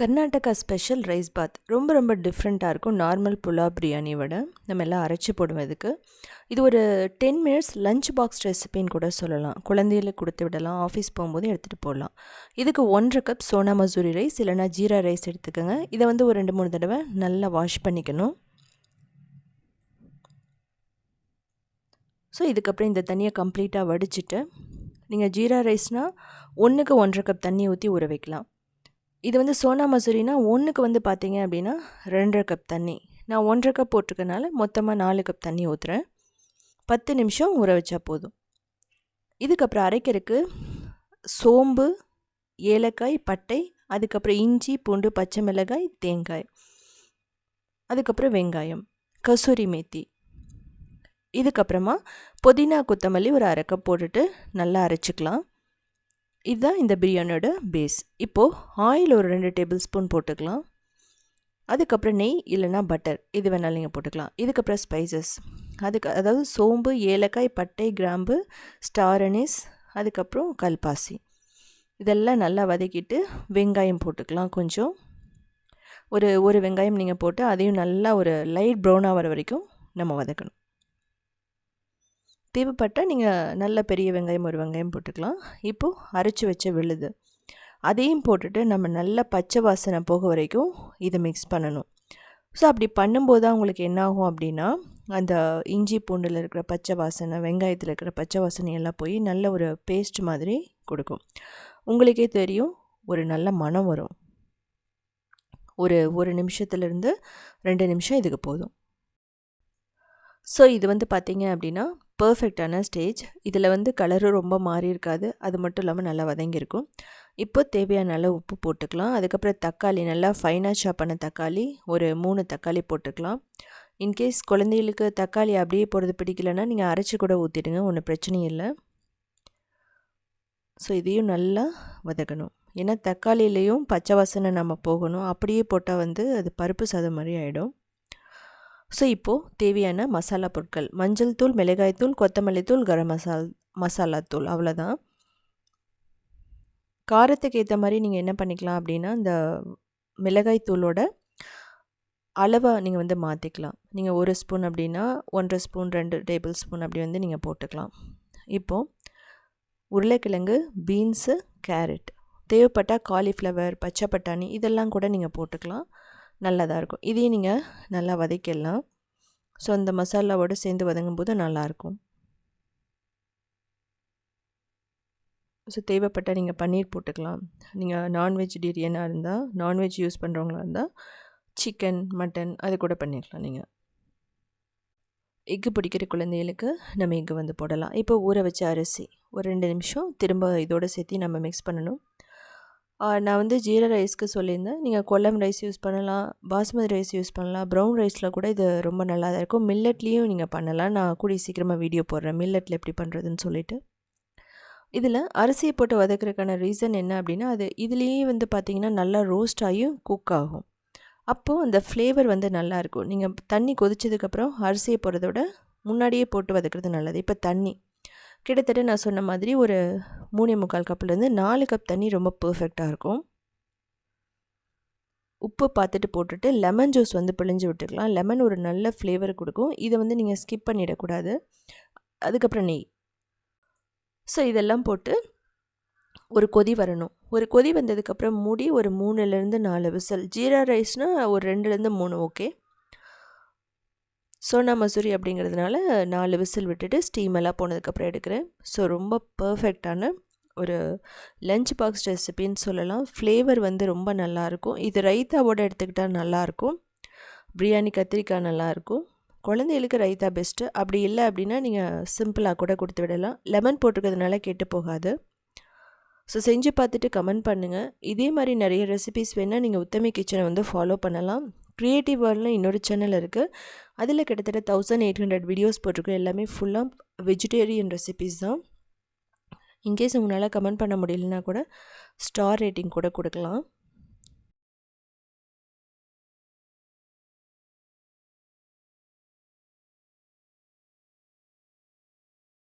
Karnataka special rice பாத் ரொம்ப ரொம்ப டிஃப்ரெண்ட்டாக இருக்கும். நார்மல் புலாவ் பிரியாணி விட. நம்ம எல்லாம் அரைச்சி போடுவோம் இதுக்கு. இது ஒரு டென் மினிட்ஸ் லஞ்ச் பாக்ஸ் ரெசிபின்னு கூட சொல்லலாம். குழந்தைகளுக்கு கொடுத்து விடலாம். ஆஃபீஸ் போகும்போது எடுத்துகிட்டு போடலாம். இதுக்கு ஒன்றரை கப் சோனா மசூரி ரைஸ் இல்லைனா ஜீரா ரைஸ் எடுத்துக்கோங்க. இதை வந்து ஒரு ரெண்டு மூணு தடவை நல்லா வாஷ் பண்ணிக்கணும். ஸோ இதுக்கப்புறம் இந்த தண்ணியை கம்ப்ளீட்டாக வடிச்சிட்டு நீங்கள் ஜீரா ரைஸ்னால் ஒன்றுக்கு ஒன்றரை கப் தண்ணி ஊற்றி ஊற வைக்கலாம். இது வந்து சோனா மசூரினா ஒன்றுக்கு வந்து பார்த்தீங்க அப்படின்னா ரெண்டரை கப் தண்ணி. நான் ஒன்றரை கப் போட்டிருக்கனால மொத்தமாக நாலு கப் தண்ணி ஊற்றுறேன் பத்து நிமிஷம் ஊற வச்சா போதும். இதுக்கப்புறம் அரைக்கிறதுக்கு சோம்பு ஏலக்காய் பட்டை அதுக்கப்புறம் இஞ்சி பூண்டு பச்சை மிளகாய் தேங்காய். அதுக்கப்புறம் வெங்காயம் கசூரி மேத்தி. இதுக்கப்புறமா புதினா கொத்தமல்லி ஒரு அரை கப் போட்டுட்டு நல்லா அரைச்சிக்கலாம். இதுதான் இந்த பிரியாணியோட பேஸ் இப்போது ஆயில் ஒரு ரெண்டு டேபிள் ஸ்பூன் போட்டுக்கலாம். அதுக்கப்புறம் நெய் இல்லைனா பட்டர் இது வேணாலும் நீங்கள் போட்டுக்கலாம். இதுக்கப்புறம் ஸ்பைசஸ் அதுக்கு அதாவது சோம்பு ஏலக்காய் பட்டை கிராம்பு ஸ்டார் அனிஸ் அதுக்கப்புறம் கல்பாசி. இதெல்லாம் நல்லா வதக்கிட்டு வெங்காயம் போட்டுக்கலாம் கொஞ்சம். ஒரு ஒரு வெங்காயம் நீங்கள் போட்டு அதையும் நல்லா ஒரு லைட் ப்ரௌனாக வர வரைக்கும் நம்ம வதக்கணும். தேவைப்பட்டால் நீங்கள் நல்ல பெரிய வெங்காயம் ஒரு வெங்காயம் போட்டுக்கலாம். இப்போது அரைச்சி வச்ச விழுது. அதையும் போட்டுட்டு நம்ம நல்ல பச்சை வாசனை போக வரைக்கும் இதை மிக்ஸ் பண்ணணும். ஸோ அப்படி பண்ணும்போது தான் உங்களுக்கு என்னாகும் அப்படின்னா அந்த இஞ்சி பூண்டில் இருக்கிற பச்சை வாசனை வெங்காயத்தில் இருக்கிற பச்சை வாசனை எல்லாம் போய் நல்ல ஒரு பேஸ்ட் மாதிரி கொடுக்கும். உங்களுக்கே தெரியும் ஒரு நல்ல மனம் வரும். ஒரு ஒரு நிமிஷத்துலேருந்து ரெண்டு நிமிஷம் இதுக்கு போதும். ஸோ இது வந்து பார்த்திங்க அப்படின்னா பர்ஃபெக்டான ஸ்டேஜ் இதில் வந்து கலரும் ரொம்ப மாறி இருக்காது. அது மட்டும் இல்லாமல் நல்லா வதங்கியிருக்கும். இப்போ தேவையான அளவு உப்பு போட்டுக்கலாம். அதுக்கப்புறம் தக்காளி நல்லா ஃபைனாக சாப் பண்ண தக்காளி ஒரு மூணு தக்காளி போட்டுக்கலாம். இன்கேஸ் குழந்தைகளுக்கு தக்காளி அப்படியே போடுறது பிடிக்கலன்னா நீங்கள் அரைச்சி கூட ஊற்றிடுங்க ஒன்றும் பிரச்சனையும் இல்லை. ஸோ இதையும் நல்லா வதக்கணும். ஏன்னா தக்காளியிலையும் பச்சை வாசனை நம்ம போகணும். அப்படியே போட்டால் வந்து அது பருப்பு சாதம் மாதிரி ஆகிடும் ஸோ இப்போது தேவையான மசாலா பொருட்கள். மஞ்சள் தூள் மிளகாய் தூள் கொத்தமல்லி தூள் கரம் மசால் மசாலா தூள். அவ்வளோதான் காரத்துக்கு ஏற்ற மாதிரி நீங்கள் என்ன பண்ணிக்கலாம் அப்படின்னா இந்த மிளகாய் தூளோட அளவை நீங்கள் வந்து மாற்றிக்கலாம் நீங்கள் ஒரு ஸ்பூன் அப்படின்னா ஒன்றரை ஸ்பூன் ரெண்டு டேபிள் ஸ்பூன் அப்படி வந்து நீங்கள் போட்டுக்கலாம். இப்போது உருளைக்கிழங்கு பீன்ஸு கேரட். தேவைப்பட்டால் காலிஃப்ளவர் பச்சை பட்டாணி இதெல்லாம் கூட நீங்கள் போட்டுக்கலாம். நல்லதாக இருக்கும். இதையும் நீங்கள் நல்லா வதக்கிடலாம். ஸோ அந்த மசாலாவோடு சேர்ந்து வதங்கும் போது நல்லாயிருக்கும். ஸோ தேவைப்பட்டால் நீங்கள் பன்னீர் போட்டுக்கலாம். நீங்கள் நான்வெஜிடேரியனாக இருந்தால் நான்வெஜ் யூஸ் பண்ணுறவங்களா இருந்தால் சிக்கன் மட்டன் அது கூட பண்ணிக்கலாம் நீங்கள் எக்கு பிடிக்கிற குழந்தைகளுக்கு நம்ம எக்கு வந்து போடலாம். இப்போ ஊற வச்ச அரிசி ஒரு ரெண்டு நிமிஷம் திரும்ப இதோடு சேர்த்து நம்ம மிக்ஸ் பண்ணணும். நான் வந்து ஜீரா ரைஸ்க்கு சொல்லியிருந்தேன். நீங்கள் கொல்லம் ரைஸ் யூஸ் பண்ணலாம் பாஸ்மதி ரைஸ் யூஸ் பண்ணலாம். ப்ரௌன் ரைஸில் கூட இது ரொம்ப நல்லா தான் இருக்கும். மில்லட்லேயும் நீங்கள் பண்ணலாம். நான் கூடிய சீக்கிரமாக வீடியோ போடுறேன். மில்லட்டில் எப்படி பண்ணுறதுன்னு சொல்லிவிட்டு இதில் அரிசியை போட்டு வதக்கிறதுக்கான ரீசன் என்ன அப்படின்னா அது இதுலேயே வந்து பார்த்திங்கன்னா நல்லா ரோஸ்ட் ஆகியும் குக் ஆகும். அப்போது அந்த ஃப்ளேவர் வந்து நல்லாயிருக்கும் நீங்கள் தண்ணி கொதிச்சதுக்கப்புறம் அரிசியை போடுறத விட முன்னாடியே போட்டு வதக்கிறது நல்லது. இப்போ தண்ணி. கிட்டத்தட்ட நான் சொன்ன மாதிரி ஒரு மூணே முக்கால் கப்லேருந்து நாலு கப் தண்ணி ரொம்ப பர்ஃபெக்டாக இருக்கும். உப்பு பார்த்துட்டு போட்டுட்டு லெமன் ஜூஸ் வந்து பிழிஞ்சு விட்டுக்கலாம். லெமன் ஒரு நல்ல ஃப்ளேவர் கொடுக்கும். இதை வந்து நீங்கள் ஸ்கிப் பண்ணிடக்கூடாது. அதுக்கப்புறம் நெய். ஸோ இதெல்லாம் போட்டு ஒரு கொதி வரணும். ஒரு கொதி வந்ததுக்கப்புறம் மூடி ஒரு மூணுலேருந்து நாலு விசல். ஜீரா ரைஸ்னால் ஒரு ரெண்டுலேருந்து மூணு ஓகே சோனா மசூரி அப்படிங்கிறதுனால நாலு விசில் விட்டுட்டு ஸ்டீம் எல்லாம் போனதுக்கப்புறம் எடுக்கிறேன். ஸோ ரொம்ப பர்ஃபெக்டான ஒரு லஞ்ச் பாக்ஸ் ரெசிபின்னு சொல்லலாம். ஃப்ளேவர் வந்து ரொம்ப நல்லாயிருக்கும். இது ரைத்தாவோடு எடுத்துக்கிட்டால் நல்லாயிருக்கும். பிரியாணி கத்திரிக்காய் நல்லாயிருக்கும். குழந்தைகளுக்கு ரைத்தா பெஸ்ட்டு அப்படி இல்லை அப்படின்னா நீங்கள் சிம்பிளாக கூட கொடுத்து விடலாம். லெமன் போட்டுக்கிறதுனால கெட்டு போகாது. ஸோ செஞ்சு பார்த்துட்டு கமெண்ட் பண்ணுங்கள் இதே மாதிரி நிறைய ரெசிபிஸ் வேணால் நீங்கள் உத்தமி கிச்சனை வந்து ஃபாலோ பண்ணலாம். க்ரியேட்டிவ் வேர்ல்டில் இன்னொரு சேனல் இருக்குது அதில் கிட்டத்தட்ட தௌசண்ட் எயிட் ஹண்ட்ரட் வீடியோஸ் போட்டிருக்கோம். எல்லாமே ஃபுல்லாக வெஜிடேரியன் ரெசிபீஸ் தான். இன்கேஸ் உங்களால் கமெண்ட் பண்ண முடியலனா கூட ஸ்டார் ரேட்டிங் கூட கொடுக்கலாம்.